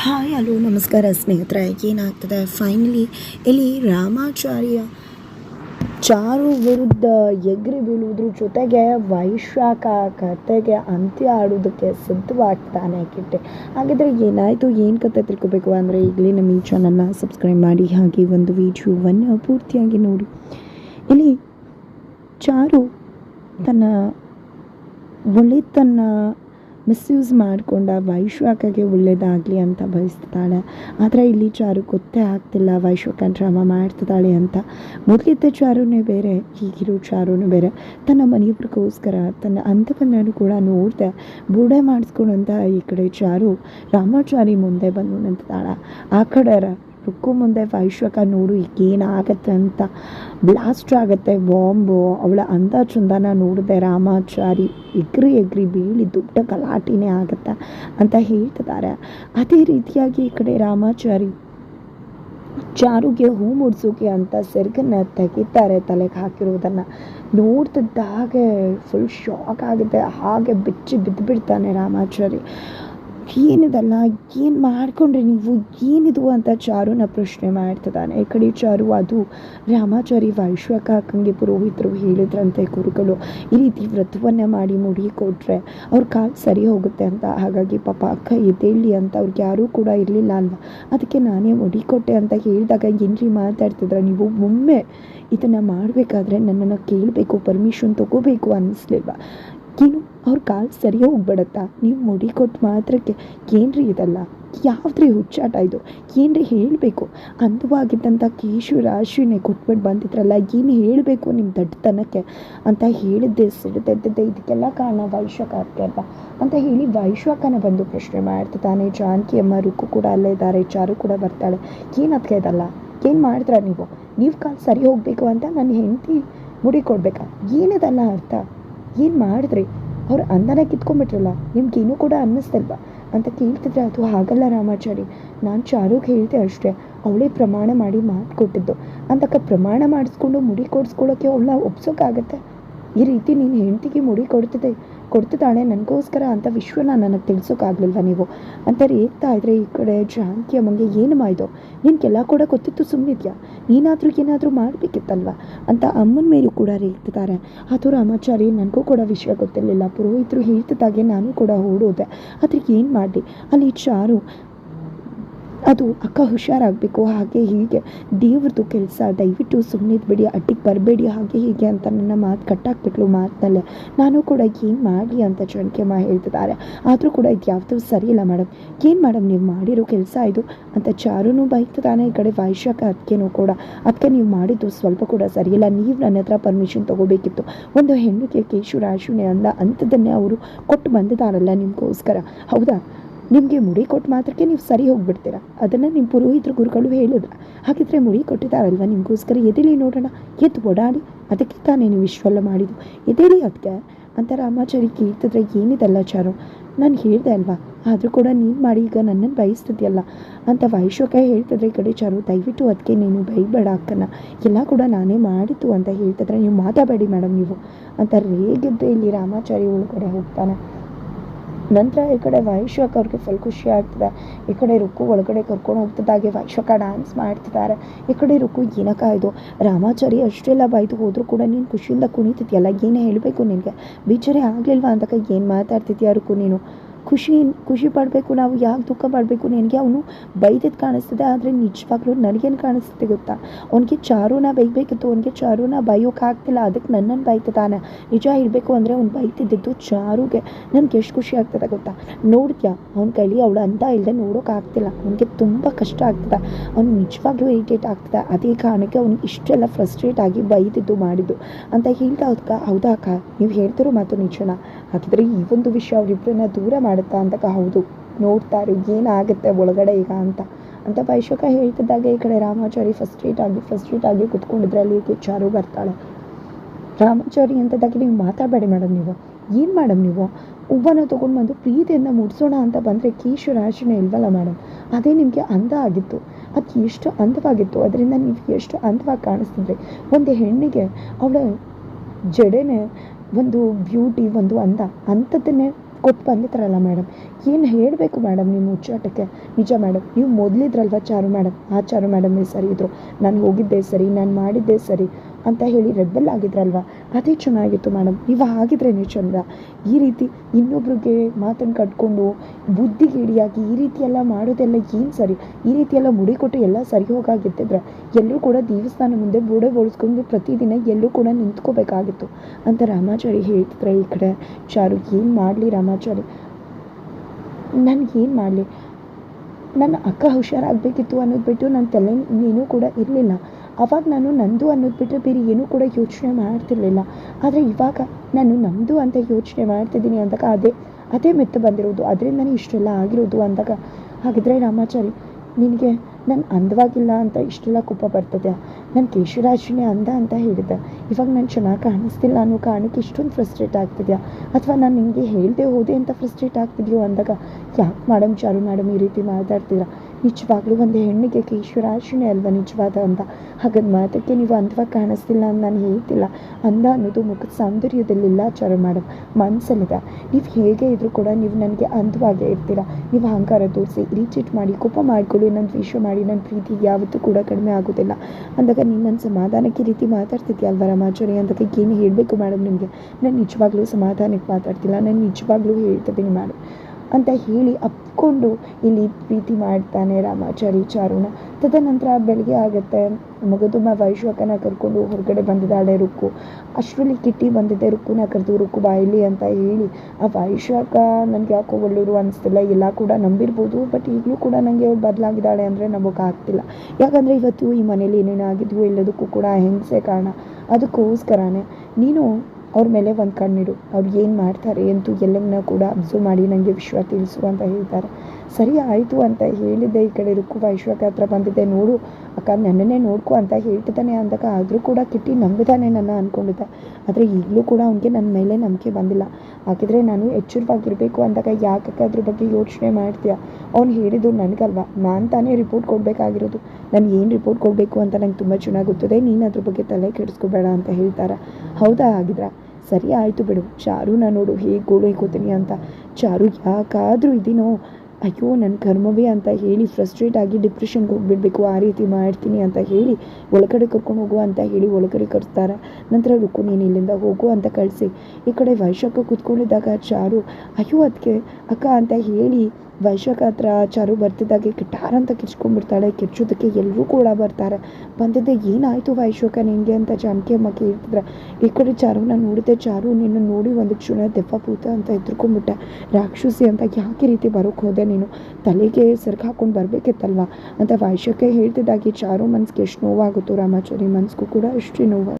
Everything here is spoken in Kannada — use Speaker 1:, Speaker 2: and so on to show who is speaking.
Speaker 1: ಹಾಯ್, ಹಲೋ, ನಮಸ್ಕಾರ ಸ್ನೇಹಿತರೆ. ಏನಾಗ್ತದೆ? ಫೈನಲಿ ಇಲ್ಲಿ ರಾಮಾಚಾರ್ಯ ಚಾರು ವಿರುದ್ಧ ಎಗ್ರಿ ಬೀಳುವುದ್ರ ಜೊತೆಗೆ ವೈಶಾಖ ಕತೆಗೆ ಅಂತ್ಯ ಆಡೋದಕ್ಕೆ ಸಿದ್ಧವಾಗ್ತಾನೆ ಕಿಟ್ಟೆ. ಹಾಗಿದ್ರೆ ಏನಾಯಿತು? ಏನು ಕತೆ ತಿಳ್ಕೊಬೇಕು? ಅಂದರೆ ಈಗಲೇ ನಮ್ಮ ಈ ಚಾನಲ್ನ ಸಬ್ಸ್ಕ್ರೈಬ್ ಮಾಡಿ, ಹಾಗೆ ಒಂದು ವಿಡಿಯೋವನ್ನು ಪೂರ್ತಿಯಾಗಿ ನೋಡಿ. ಇಲ್ಲಿ ಚಾರು ತನ್ನ ಒಳ್ಳೆತನ ಮಿಸ್ಯೂಸ್ ಮಾಡಿಕೊಂಡ ವೈಶ್ವಾಕಗೆ ಒಳ್ಳೇದಾಗಲಿ ಅಂತ ಬಯಸ್ತಾಳೆ. ಆದರೆ ಇಲ್ಲಿ ಚಾರು ಗೊತ್ತೇ ಆಗ್ತಿಲ್ಲ ವೈಶ್ವಕ ಡ್ರಾಮ ಮಾಡ್ತಿದ್ದಾಳೆ ಅಂತ. ಮೊದಲಿದ್ದ ಚಾರುನೇ ಬೇರೆ, ಈಗಿರೋ ಚಾರುನೇ ಬೇರೆ. ತನ್ನ ಮನೆಯವ್ರಿಗೋಸ್ಕರ, ತನ್ನ ಅಂಥವನ್ನೂ ಕೂಡ ನೋಡಿದೆ ಬೂಡೆ ಮಾಡಿಸ್ಕೊಂಡಂತ ಈ ಕಡೆ ಚಾರು ರಾಮಾಚಾರಿ ಮುಂದೆ ಬಂದು ನಿಂತಿದ್ದಾಳೆ ಆ ಕಡೆ ರುಕ್ಕು ಮುಂದೆ ವೈಶ್ವಕ ನೋಡು ಈಗ ಏನಾಗತ್ತೆ ಅಂತ ಬ್ಲಾಸ್ಟ್ ಆಗುತ್ತೆ, ಬಾಂಬು, ಅವಳ ಅಂದ ಚಂದನ ನೋಡಿದೆ ರಾಮಾಚಾರಿ ಎಗ್ರಿ ಎಗ್ರಿ ಬೀಳಿ ದೊಡ್ಡ ಗಲಾಟಿನೇ ಆಗುತ್ತೆ ಅಂತ ಹೇಳ್ತಿದ್ದಾರೆ ಅದೇ ರೀತಿಯಾಗಿ ಈ ಕಡೆ ರಾಮಾಚಾರಿ ಚಾರುಗೆ ಹೂ ಮುಡ್ಸೋಕೆ ಅಂತ ಸೆರ್ಗನ್ನ ತೆಗಿತಾರೆ ತಲೆಗೆ ಹಾಕಿರೋದನ್ನು. ನೋಡ್ತಿದ್ದ ಹಾಗೆ ಫುಲ್ ಶಾಕ್ ಆಗಿದೆ. ಹಾಗೆ ಬಿಚ್ಚಿ ಬಿದ್ದು ಬಿಡ್ತಾನೆ ರಾಮಾಚಾರಿ. ಏನಿದಲ್ಲ, ಏನು ಮಾಡ್ಕೊಂಡ್ರೆ ನೀವು? ಏನಿದು ಅಂತ ಚಾರುನ ಪ್ರಶ್ನೆ ಮಾಡ್ತಿದ್ದಾನೆ. ಈ ಕಡೆ ಚಾರು, ಅದು ರಾಮಾಚಾರಿ ವೈಶ್ವಕ ಅಕ್ಕಂಗೆ ಪುರೋಹಿತರು ಹೇಳಿದ್ರಂತೆ ಗುರುಗಳು. ಈ ರೀತಿ ವ್ರತವನ್ನು ಮಾಡಿ ಮುಡಿ ಕೊಟ್ಟರೆ ಅವ್ರ ಕಾಲು ಸರಿ ಹೋಗುತ್ತೆ ಅಂತ. ಹಾಗಾಗಿ ಪಾಪ ಅಕ್ಕ ಎದ್ದೇಳಿ ಅಂತ ಅವ್ರಿಗೆ ಯಾರೂ ಕೂಡ ಇರಲಿಲ್ಲ ಅಲ್ವಾ? ಅದಕ್ಕೆ ನಾನೇ ಮುಡಿ ಕೊಟ್ಟೆ ಅಂತ ಹೇಳಿದಾಗ ಏನ್ರಿ ಮಾತಾಡ್ತಿದ್ರೆ? ನೀವು ಒಮ್ಮೆ ಇದನ್ನು ಮಾಡಬೇಕಾದ್ರೆ ನನ್ನನ್ನು ಕೇಳಬೇಕು ಪರ್ಮಿಷನ್ ತಗೋಬೇಕು ಅನ್ನಿಸ್ಲಿಲ್ವ? ಏನು ಅವ್ರ ಕಾಲು ಸರಿ ಹೋಗ್ಬಿಡತ್ತಾ? ನೀವು ಮುಡಿ ಕೊಟ್ಟು ಮಾತ್ರಕ್ಕೆ ಏನ್ರಿ ಇದಲ್ಲ? ಯಾವ್ದ್ರಿ ಹುಚ್ಚಾಟ ಇದು? ಏನ್ರಿ ಹೇಳಬೇಕು? ಅಂದವಾಗಿದ್ದಂಥ ಕೇಶು ರಾಶಿನೇ ಕೊಟ್ಬಿಟ್ಟು ಬಂದಿದ್ರಲ್ಲ, ಏನು ಹೇಳಬೇಕು ನಿಮ್ಮ ದಡ್ಡತನಕ್ಕೆ? ಅಂತ ಹೇಳಿದ್ದೆ ಸಿಡಿದೆದ್ದಿದ್ದೆ ಇದಕ್ಕೆಲ್ಲ ಕಾರಣ ವೈಶ್ವಕ ಅಲ್ವಾ? ಅಂತ ಹೇಳಿ ವೈಶ್ವಕನ ಬಂದು ಪ್ರಶ್ನೆ ಮಾಡ್ತಾನೆ ಜಾನಕಿ ಅಮ್ಮ ರುಕ್ಕು ಕೂಡ ಅಲ್ಲೇ ಇದ್ದಾರೆ, ಚಾರು ಕೂಡ ಬರ್ತಾಳೆ. ಏನು ಅದಕ್ಕೆ ಇದಲ್ಲ? ಏನು ಮಾಡಿದ್ರ ನೀವು? ನೀವು ಕಾಲು ಸರಿ ಹೋಗಬೇಕು ಅಂತ ನನ್ನ ಹೆಂಡತಿ ಮುಡಿ ಕೊಡ್ಬೇಕಾ? ಏನಿದಲ್ಲ ಅರ್ಥ? ಏನು ಮಾಡಿದ್ರಿ? ಅವ್ರು ಅನ್ನನ ಕಿತ್ಕೊಂಡ್ಬಿಟ್ರಲ್ಲ ನಿಮ್ಗೇನು ಕೂಡ ಅನ್ನಿಸ್ತಿಲ್ವಾ? ಅಂತ ಕೇಳ್ತಿದ್ರೆ ಅದು ಹಾಗಲ್ಲ ರಾಮಾಚಾರಿ. ನಾನು ಚಾರುಗೆ ಹೇಳಿದೆ ಅಷ್ಟೇ, ಅವಳೇ ಪ್ರಮಾಣ ಮಾಡಿ ಮಾತು ಕೊಟ್ಟಿದ್ದು. ಅಂತಕ್ಕ ಪ್ರಮಾಣ ಮಾಡಿಸ್ಕೊಂಡು ಮುಡಿ ಕೊಡಿಸ್ಕೊಳ್ಳೋಕ್ಕೆ ಅವಳನ್ನ ಒಪ್ಸೋಕ್ಕಾಗತ್ತೆ ಈ ರೀತಿ ನೀನು ಹೆಂಡತಿಗೆ ಮುಡಿ ಕೊಡ್ತಿದ್ದೆ. ಕೊಡ್ತಿದ್ದಾಳೆ. ನನಗೋಸ್ಕರ ಅಂತ ವಿಶ್ವನ ನನಗೆ ತಿಳಿಸೋಕ್ಕಾಗಲಿಲ್ವ ನೀವು? ಅಂತ ರೇಗ್ತಾ ಇದ್ರೆ ಈ ಕಡೆ ಜಾನಕಿ ಅಮ್ಮಂಗೆ ಏನು ಮಾಯ್ದು ನಿನ್ಗೆಲ್ಲ ಕೂಡ ಗೊತ್ತಿತ್ತು ಸುಮ್ಮನಿದ್ಯಾ ನೀನಾದರೂ ಏನಾದರೂ ಮಾಡಬೇಕಿತ್ತಲ್ವ? ಅಂತ ಅಮ್ಮನ ಮೇಲೂ ಕೂಡ ರೇಗ್ತಿದ್ದಾರೆ. ಅದು ರಾಮಾಚಾರಿ, ನನಗೂ ಕೂಡ ವಿಷಯ ಗೊತ್ತಿರಲಿಲ್ಲ. ಪುರೋಹಿತರು ಹೇಳ್ತಿದ್ದಾಗೆ ನಾನು ಕೂಡ ಓಡೋದೆ. ಅದಕ್ಕೆ ಏನು ಮಾಡಲಿ? ಅಲ್ಲಿ ಚಾರು ಅದು ಅಕ್ಕ ಹುಷಾರಾಗಬೇಕು, ಹಾಗೆ ಹೀಗೆ. ದೇವ್ರದ್ದು ಕೆಲಸ, ದಯವಿಟ್ಟು ಸುಮ್ಮನಿದ್ಬಿಡಿ ಅಡ್ಡಿಗೆ ಬರಬೇಡಿ, ಹಾಗೆ ಹೀಗೆ ಅಂತ ನನ್ನ ಮಾತು ಕಟ್ಟಾಕ್ಬಿಟ್ಲು ಮಾತಿನಲ್ಲೇ. ನಾನು ಕೂಡ ಏನು ಮಾಡಲಿ ಅಂತ ಚಣಕೆಮ್ಮ ಹೇಳ್ತಿದ್ದಾರೆ. ಆದರೂ ಕೂಡ ಇದು ಯಾವುದು ಸರಿ ಇಲ್ಲ ಮೇಡಮ್. ಏನು ಮೇಡಮ್ ನೀವು ಮಾಡಿರೋ ಕೆಲಸ ಇದು? ಅಂತ ಚಾರುನು ಬೈತಿದ್ದಾನೆ ಈ ಕಡೆ ವೈಶಾಖ ಅದಕ್ಕೇನು ಕೂಡ. ಅದಕ್ಕೆ ನೀವು ಮಾಡಿದ್ದು ಸ್ವಲ್ಪ ಕೂಡ ಸರಿಯಿಲ್ಲ ನೀವು ನನ್ನ ಹತ್ರ ಪರ್ಮಿಷನ್ ತೊಗೋಬೇಕಿತ್ತು. ಒಂದು ಹೆಣ್ಣಿಗೆ ಕೇಶು ರಾಶುನೆ ಅಂದ. ಅಂಥದ್ದನ್ನೇ ಅವರು ಕೊಟ್ಟು ಬಂದಿದ್ದಾರಲ್ಲ ನಿಮಗೋಸ್ಕರ. ಹೌದಾ? ನಿಮಗೆ ಮುಡಿ ಕೊಟ್ಟು ಮಾತ್ರಕ್ಕೆ ನೀವು ಸರಿ ಹೋಗಿಬಿಡ್ತೀರ? ಅದನ್ನು ನಿಮ್ಮ ಪುರೋಹಿತರು ಗುರುಗಳು ಹೇಳಿದ್ರು. ಹಾಗಿದ್ರೆ ಮುಡಿ ಕೊಟ್ಟಿದ್ದಾರಲ್ವ ನಿಮಗೋಸ್ಕರ? ಎದೆಲಿ ನೋಡೋಣ. ಎದ್ದು ಓಡಾಡಿ, ಅದಕ್ಕೆ ತಾನೇ ನೀವು ಇಷ್ಟೆಲ್ಲ ಮಾಡಿದ್ದು. ಎದೇಲಿ ಅದಕ್ಕೆ ಅಂತ ರಾಮಾಚಾರಿ ಕೇಳ್ತಿದ್ರೆ ಏನಿದಲ್ಲ ಚಾರು ನಾನು ಹೇಳಿದೆ ಅಲ್ವಾ? ಆದರೂ ಕೂಡ ನೀನು ಮಾಡಿ, ಈಗ ನನ್ನನ್ನು ಬಯಸ್ತಿದ್ಯಲ್ಲ? ಅಂತ ವೈಶೋಕ ಹೇಳ್ತಿದ್ರೆ ಈ ಕಡೆ ಚಾರು, ದಯವಿಟ್ಟು ಅದಕ್ಕೆ ನೀನು ಬೈಬೇಡ ಅಕ್ಕನ. ಎಲ್ಲ ಕೂಡ ನಾನೇ ಮಾಡಿತು ಅಂತ ಹೇಳ್ತಿದ್ರೆ ನೀವು ಮಾತಾಡಬೇಡಿ ಮೇಡಮ್ ನೀವು. ಅಂತ ರೇಗಿದ್ದೆ ಇಲ್ಲಿ ರಾಮಾಚಾರಿ ಒಳಗಡೆ ಹೋಗ್ತಾನೆ. ನಂತರ ಈ ಕಡೆ ವೈಶ್ವಕ್ ಅವ್ರಿಗೆ ಫುಲ್ ಖುಷಿ ಆಗ್ತದೆ. ಈ ಕಡೆ ರುಕ್ಕು ಒಳಗಡೆ ಕರ್ಕೊಂಡು ಹೋಗ್ತಿದ್ದಾಗೆ ವೈಶ್ವಕ ಡ್ಯಾನ್ಸ್ ಮಾಡ್ತಿದ್ದಾರೆ ಈ ಕಡೆ ರುಕ್ಕು ಏನಕ್ಕ ಇದು ರಾಮಾಚಾರಿ ಅಷ್ಟೆಲ್ಲ ಬೈದು ಹೋದರೂ ಕೂಡ ನೀನು ಖುಷಿಯಿಂದ ಕುಣಿತಿದ್ಯಲ್ಲ, ಏನು ಹೇಳಬೇಕು ನಿನಗೆ? ಬೇಜಾರೇ ಆಗಲಿಲ್ವಾ ಅಂತಕ ಏನು ಮಾತಾಡ್ತಿದ್ಯಾ ರುಕ್ಕು ನೀನು? ಖುಷಿ ಖುಷಿ ಪಡಬೇಕು, ನಾವು ಯಾಕೆ ದುಃಖ ಪಡಬೇಕು ನಿನಗೆ ಅವನು ಬೈದಿದ್ದು ಕಾಣಿಸ್ತದೆ, ಆದರೆ ನಿಜವಾಗ್ಲೂ ನನಗೇನು ಕಾಣಿಸ್ತದೆ ಗೊತ್ತಾ? ಅವನಿಗೆ ಚಾರುನ ಬೈಬೇಕಿತ್ತು ಅವನಿಗೆ ಚಾರುನ ಬೈಯೋಕೆ ಆಗ್ತಿಲ್ಲ ಅದಕ್ಕೆ ನನ್ನನ್ನು ಬೈತಿದ್ದಾನೆ ನಿಜ ಇರಬೇಕು ಅಂದರೆ ಅವ್ನು ಬೈತಿದ್ದಿದ್ದು ಚಾರುಗೆ. ನನಗೆ ಎಷ್ಟು ಖುಷಿ ಆಗ್ತದೆ ಗೊತ್ತಾ? ನೋಡ್ತೀಯಾ? ಅವ್ನ ಕೈಲಿ ಅವಳು ಅಂತ ಇಲ್ಲದೆ ನೋಡೋಕೆ ಆಗ್ತಿಲ್ಲ. ಅವನಿಗೆ ತುಂಬ ಕಷ್ಟ ಆಗ್ತದೆ. ಅವ್ನು ನಿಜವಾಗ್ಲೂ ಇರಿಟೇಟ್ ಆಗ್ತದೆ. ಅದೇ ಕಾರಣಕ್ಕೆ ಅವ್ನಿಗೆ ಇಷ್ಟೆಲ್ಲ ಫ್ರಸ್ಟ್ರೇಟ್ ಆಗಿ ಬೈದಿದ್ದು, ಮಾಡಿದ್ದು ಅಂತ ಹೇಳ್ತಾ ಅದಕ್ಕೆ ಹೌದಾ ಅಕ್ಕ? ನೀವು ಹೇಳ್ತಿರೋ ಮಾತು ನಿಜನಾ? ಹಾಗಿದ್ರೆ ಈ ಒಂದು ವಿಷಯ ಅವರಿಬ್ಬರನ್ನ ದೂರ ಮಾಡುತ್ತಾ ಅಂತಕ ಹೌದು. ನೋಡ್ತಾರೆ ಏನಾಗುತ್ತೆ ಒಳಗಡೆ ಈಗ ಅಂತ. ಅಂತ ಪೈಶೋಕ ಹೇಳ್ತಿದ್ದಾಗ ಈ ಕಡೆ ರಾಮಾಚಾರಿ ಫಸ್ಟ್ರೇಟ್ ಆಗಿ ಫಸ್ಟ್ರೇಟ್ ಆಗಿ ಕುತ್ಕೊಂಡಿದ್ರೆ ಅಲ್ಲಿ ಚಾರು ಬರ್ತಾಳೆ. ರಾಮಾಚಾರಿ ಅಂತದಾಗ ನೀವು ಮಾತಾಡಬೇಡಿ ಮೇಡಮ್ ನೀವು. ಏನು ಮೇಡಮ್ ನೀವು? ಹೂವನ್ನ ತೊಗೊಂಡು ಬಂದು ಪ್ರೀತಿಯಿಂದ ಮುಡ್ಸೋಣ ಅಂತ ಬಂದರೆ ಕೀಶು ರಾಶಿನೇ ಇಲ್ವಲ್ಲ ಮೇಡಮ್? ಅದೇ ನಿಮಗೆ ಅಂದ ಆಗಿತ್ತು. ಅದು ಎಷ್ಟು ಅಂದವಾಗಿತ್ತು. ಅದರಿಂದ ನೀವು ಎಷ್ಟು ಅಂದವಾಗಿ ಕಾಣಿಸ್ತಿದ್ರಿ? ಒಂದು ಹೆಣ್ಣಿಗೆ ಅವಳ ಜಡೆನೇ ಒಂದು ಬ್ಯೂಟಿ ಒಂದು ಅಂದ. ಅಂಥದ್ದನ್ನೇ ಕೊಟ್ಟು ಬಂದಿದ್ರಲ್ಲ ಮೇಡಮ್ ಏನು ಹೇಳಬೇಕು ಮೇಡಮ್ ನಿಮ್ಮ ಮುಚ್ಚಾಟಕ್ಕೆ ನಿಜ ಮೇಡಮ್ ನೀವು ಮೊದಲಿದ್ರಲ್ವ ಚಾರು ಮೇಡಮ್ ಆ ಚಾರು ಮೇಡಮೇ ಸರಿ ಇದ್ರು. ನಾನು ಹೋಗಿದ್ದೆ ಸರಿ, ನಾನು ಮಾಡಿದ್ದೆ ಸರಿ ಅಂತ ಹೇಳಿ ರೆಬಲ್ ಆಗಿದ್ರಲ್ವ? ಅದೇ ಚೆನ್ನಾಗಿತ್ತು ಮೇಡಮ್ ನೀವು ಆಗಿದ್ರೆ ನಿರ್ಚಂದ್ರ ಈ ರೀತಿ ಇನ್ನೊಬ್ರಿಗೆ ಮಾತನ್ನು ಕಟ್ಕೊಂಡು ಬುದ್ಧಿಗೆ ಇಡಿಯಾಗಿ ಈ ರೀತಿ ಎಲ್ಲ ಮಾಡೋದೆಲ್ಲ ಏನು ಸರಿ? ಈ ರೀತಿ ಎಲ್ಲ ಮುಡಿ ಕೊಟ್ಟು ಎಲ್ಲ ಸರಿ ಹೋಗಾಗಿತ್ತಿದ್ರೆ ಎಲ್ಲರೂ ಕೂಡ ದೇವಸ್ಥಾನ ಮುಂದೆ ಬೂಡೆ ಬೋಳಿಸ್ಕೊಂಡು ಪ್ರತಿದಿನ ಎಲ್ಲರೂ ಕೂಡ ನಿಂತ್ಕೋಬೇಕಾಗಿತ್ತು. ಅಂತ ರಾಮಾಚಾರಿ ಹೇಳ್ತಿದ್ರೆ ಈ ಕಡೆ ಚಾರು ಏನು ಮಾಡಲಿ ರಾಮಾಚಾರಿ? ನನಗೇನು ಮಾಡಲಿ? ನನ್ನ ಅಕ್ಕ ಹುಷಾರಾಗಬೇಕಿತ್ತು ಅನ್ನೋದು ಬಿಟ್ಟು ನನ್ನ ತಲೆ ನೀನು ಕೂಡ ಇರಲಿಲ್ಲ. ಅವಾಗ ನಾನು ನಂದು ಅನ್ನೋದು ಬಿಟ್ಟರೆ ಬೇರೆ ಏನೂ ಕೂಡ ಯೋಚನೆ ಮಾಡ್ತಿರ್ಲಿಲ್ಲ. ಆದರೆ ಇವಾಗ ನಾನು ನಂದು ಅಂತ ಯೋಚನೆ ಮಾಡ್ತಿದ್ದೀನಿ ಅಂದಾಗ ಅದೇ ಅದೇ ಮೆತ್ತು ಬಂದಿರೋದು. ಅದರಿಂದನೇ ಇಷ್ಟೆಲ್ಲ ಆಗಿರೋದು ಅಂದಾಗ ಹಾಗಿದ್ರೆ ರಾಮಾಚಾರಿ, ನಿನಗೆ ನಾನು ಅಂದವಾಗಿಲ್ಲ ಅಂತ ಇಷ್ಟೆಲ್ಲ ಕೋಪ ಬರ್ತದೆ ನಾನು ಕೇಶವರಾಜನೇ ಅಂದ ಅಂತ ಹೇಳಿದ್ದೆ. ಇವಾಗ ನಾನು ಚೆನ್ನಾಗಿ ಕಾಣಿಸ್ತಿಲ್ಲ ಅನ್ನೋ ಕಾರಣಕ್ಕೆ ಇಷ್ಟೊಂದು ಫ್ರಸ್ಟ್ರೇಟ್ ಆಗ್ತಿದೆಯಾ? ಅಥವಾ ನಾನು ನಿಮಗೆ ಹೇಳದೆ ಹೋದೆ ಅಂತ ಫ್ರಸ್ಟ್ರೇಟ್ ಆಗ್ತಿದೆಯೋ ಅಂದಾಗ ಯಾಕೆ ಮೇಡಮ್ ಚಾರು ಮೇಡಮ್ ಈ ರೀತಿ ಮಾತಾಡ್ತೀರಾ? ನಿಜವಾಗ್ಲೂ ಒಂದು ಹೆಣ್ಣಿಗೆ ಕೇಶರಾಶಿನೇ ಅಲ್ವಾ ನಿಜವಾದ ಅಂತ? ಹಾಗಾದ ಮಾತಕ್ಕೆ ನೀವು ಅಂದವಾಗಿ ಕಾಣಿಸ್ತಿಲ್ಲ ಅಂತ ನಾನು ಹೇಳ್ತಿಲ್ಲ. ಅಂದ ಅನ್ನೋದು ಮುಖದ ಸೌಂದರ್ಯದಲ್ಲಿಲ್ಲ ಚಾರು ಮೇಡಮ್ ಮನಸ್ಸಲ್ಲಿದೆ ನೀವು ಹೇಗೆ ಇದ್ರೂ ಕೂಡ ನೀವು ನನಗೆ ಅಂದವಾಗೇ ಇರ್ತೀರ. ನೀವು ಅಹಂಕಾರ ತೋರಿಸಿ ಇರಿಚಿಟ್ ಮಾಡಿ, ಕೋಪ ಮಾಡ್ಕೊಳ್ಳಿ ನನ್ನ ದ್ವೇಷ ಮಾಡಿ ನನ್ನ ಪ್ರೀತಿ ಯಾವತ್ತೂ ಕೂಡ ಕಡಿಮೆ ಆಗೋದಿಲ್ಲ. ಅಂದಾಗ ನೀನು ನನ್ನ ಸಮಾಧಾನಕ್ಕೆ ರೀತಿ ಮಾತಾಡ್ತಿದ್ಯಲ್ವ ರಾಮಾಚಾರಿ? ಅಂದಾಗ ಏನು ಹೇಳಬೇಕು ಮೇಡಮ್ ನಿಮಗೆ? ನಾನು ನಿಜವಾಗ್ಲೂ ಸಮಾಧಾನಕ್ಕೆ ಮಾತಾಡ್ತಿಲ್ಲ, ನಾನು ನಿಜವಾಗ್ಲೂ ಹೇಳ್ತಿದ್ದೀನಿ ಮೇಡಮ್ ಅಂತ ಹೇಳಿ ಅಪ್ಕೊಂಡು ಇಲ್ಲಿ ಪ್ರೀತಿ ಮಾಡ್ತಾನೆ ರಾಮಾಚಾರಿ ಚಾರುಣ. ತದನಂತರ ಬೆಳಗ್ಗೆ ಆಗುತ್ತೆ. ಮಗದುಮ್ಮ ವೈಶ್ವಕನ ಕರ್ಕೊಂಡು ಹೊರಗಡೆ ಬಂದಿದ್ದಾಳೆ ರುಕ್ಕು. ಅಷ್ಟರಲ್ಲಿ ಕಿಟ್ಟಿ ಬಂದಿದ್ದೆ ರುಕ್ಕುನ ಕರೆದು ರುಕ್ಕು ಬಾಯಿಲಿ ಅಂತ ಹೇಳಿ. ಆ ವೈಶ್ವಕ ನನಗೆ ಯಾಕೋ ಒಳ್ಳೂರು ಅನಿಸ್ತಿಲ್ಲ. ಎಲ್ಲ ಕೂಡ ನಂಬಿರ್ಬೋದು. ಬಟ್ ಈಗಲೂ ಕೂಡ ನನಗೆ ಅವಳು ಬದಲಾಗಿದ್ದಾಳೆ ಅಂದರೆ ಆಗ್ತಿಲ್ಲ. ಯಾಕಂದರೆ ಇವತ್ತು ಈ ಮನೇಲಿ ಏನೇನು ಆಗಿದ್ವು ಎಲ್ಲದಕ್ಕೂ ಕೂಡ ಹಿಂಸೆ ಕಾರಣ. ಅದಕ್ಕೋಸ್ಕರನೇ ನೀನು ಅವ್ರ ಮೇಲೆ ಒಂದು ಕಣ್ಣಿಡು ಅವ್ರು ಏನು ಮಾಡ್ತಾರೆ ಅಂತೂ ಎಲ್ಲವನ್ನ ಕೂಡ ಅಬ್ಸರ್ವ್ ಮಾಡಿ ನನಗೆ ವಿಶ್ವ ತಿಳಿಸು ಅಂತ ಹೇಳ್ತಾರೆ. ಸರಿ, ಆಯಿತು ಅಂತ ಹೇಳಿದ್ದೆ ಈ ಕಡೆ ರುಕ್ಕು ವೈಶ್ವಕ ಹತ್ರ ಬಂದಿದ್ದೆ, ನೋಡು ಅಕ್ಕ, ನನ್ನನ್ನೇ ನೋಡ್ಕೊ ಅಂತ ಹೇಳ್ತಿದ್ದಾನೆ ಅಂದಾಗ ಆದರೂ ಕೂಡ ಕಿಟ್ಟಿ ನಂಬಿದಾನೆ ನನ್ನ ಅಂದ್ಕೊಂಡಿದ್ದೆ ಆದರೆ ಈಗಲೂ ಕೂಡ ಅವನಿಗೆ ನನ್ನ ಮೇಲೆ ನಂಬಿಕೆ ಬಂದಿಲ್ಲ. ಹಾಗಿದ್ರೆ ನಾನು ಎಚ್ಚರವಾಗಿರಬೇಕು ಅಂದಾಗ ಯಾಕಕ್ಕೆ ಅದ್ರ ಬಗ್ಗೆ ಯೋಚನೆ ಮಾಡ್ತೀಯ? ಅವ್ನು ಹೇಳಿದ್ದು ನನಗಲ್ವಾ? ನಾನು ತಾನೇ ರಿಪೋರ್ಟ್ ಕೊಡಬೇಕಾಗಿರೋದು. ನಾನು ಏನು ರಿಪೋರ್ಟ್ ಕೊಡಬೇಕು ಅಂತ ನಂಗೆ ತುಂಬ ಚೆನ್ನಾಗಿ ಗೊತ್ತದೆ. ನೀನು ಅದ್ರ ಬಗ್ಗೆ ತಲೆ ಕೆಡಿಸ್ಕೋಬೇಡ ಅಂತ ಹೇಳ್ತಾರೆ. ಹೌದಾ ಹಾಗಿದ್ರೆ? ಸರಿ ಆಯಿತು ಬಿಡು. ಚಾರುನ ನೋಡು, ಹೇಗೆ ಗೋಳೈಕೋತೀನಿ ಅಂತ. ಚಾರು ಯಾಕಾದರೂ ಇದೀನೋ? ಅಯ್ಯೋ ನನ್ನ ಕರ್ಮವೇ ಅಂತ ಹೇಳಿ ಫ್ರಸ್ಟ್ರೇಟ್ ಆಗಿ ಡಿಪ್ರೆಷನ್ಗೆ ಹೋಗ್ಬಿಡ್ಬೇಕು, ಆ ರೀತಿ ಮಾಡ್ತೀನಿ ಅಂತ ಹೇಳಿ ಒಳಗಡೆ ಕರ್ಕೊಂಡು ಹೋಗು ಅಂತ ಹೇಳಿ ಒಳಗಡೆ ಕರೆಸ್ತಾರೆ. ನಂತರ ರುಕು, ನೀನು ಇಲ್ಲಿಂದ ಹೋಗು ಅಂತ ಕಳಿಸಿ. ಈ ಕಡೆ ವೈಶಾಖ ಕೂತ್ಕೊಂಡಿದ್ದಾಗ ಚಾರು ಅಯ್ಯೋ ಅದಕ್ಕೆ ಅಕ್ಕ ಅಂತ ಹೇಳಿ ವೈಶಾಖ ಹತ್ರ ಚಾರು ಬರ್ತಿದ್ದಾಗೆ ಗಿಟಾರ್ ಅಂತ ಕಿರ್ಚ್ಕೊಂಡ್ಬಿಡ್ತಾಳೆ. ಕಿಚ್ಚೋದಕ್ಕೆ ಎಲ್ಲರೂ ಕೂಡ ಬರ್ತಾರೆ. ಬಂದಿದ್ದೆ, ಏನಾಯಿತು ವೈಶಾಖ ನಿನಗೆ ಅಂತ ಜಾನಕಿ ಅಮ್ಮ ಕೇಳ್ತಿದ್ರೆ. ಈ ಕಡೆ ಚಾರುನ ನೋಡಿದೆ, ಚಾರು ನಿನ್ನ ನೋಡಿ ಒಂದು ಕ್ಷಣ ದೆವ್ವ ಅಂತ ಎದ್ರುಕೊಂಡ್ಬಿಟ್ಟೆ. ರಾಕ್ಷಸಿ ಅಂತ ಯಾಕೆ ರೀತಿ ಬರೋಕ್ಕೆ ಹೋದೆ ನೀನು? ತಲೆಗೆ ಸರ್ಗ ಹಾಕೊಂಡು ಬರಬೇಕಿತ್ತಲ್ವ? ಅಂತ ವೈಶಾಖ ಹೇಳ್ತಿದ್ದಾಗೆ, ಚಾರು ಮನ್ಸಿಗೆ ಎಷ್ಟು ನೋವಾಗುತ್ತೋ ರಾಮಾಚಾರಿ, ಮನ್ಸಿಗೂ ಕೂಡ ಅಷ್ಟೇ ನೋವು.